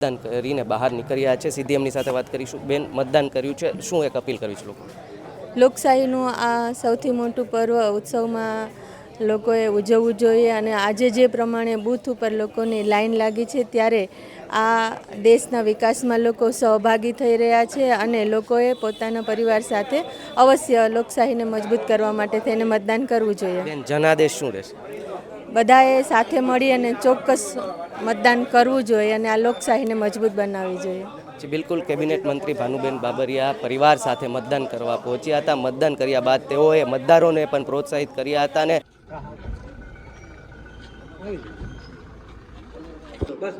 મતદાન કરીને બહાર નીકળ્યા છે. સીધી એમની સાથે વાત કરીશું. બેન મતદાન કર્યું છે. શું એક અપીલ કરવી છે લોકો લોકશાહીનું આ સૌથી મોટું પર્વ ઉત્સવમાં લોકોએ ઉજવવું જોઈએ અને આજે જે પ્રમાણે બૂથ ઉપર લોકોની લાઈન લાગી છે ત્યારે આ દેશના વિકાસમાં લોકો સહભાગી થઈ રહ્યા છે અને લોકોએ પોતાના પરિવાર સાથે અવશ્ય લોકશાહીને મજબૂત કરવા માટે થઈને મતદાન કરવું જોઈએ. બેન જનાદેશ શું રહેશે? બધાએ સાથે મળી અને ચોક્કસ મતદાન કરવું જોઈએ અને આ લોકશાહીને મજબૂત બનાવવી જોઈએ. બિલકુલ. કેબિનેટ મંત્રી ભાનુબેન બાબરિયા પરિવાર સાથે મતદાન કરવા પહોંચ્યા હતા. મતદાન કર્યા બાદ તેઓએ મતદારોને પણ પ્રોત્સાહિત કર્યા હતા ને બસ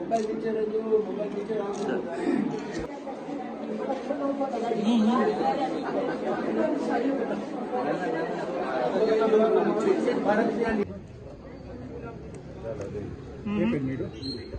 Mobile teacher, mobile teacher. Mm -hmm.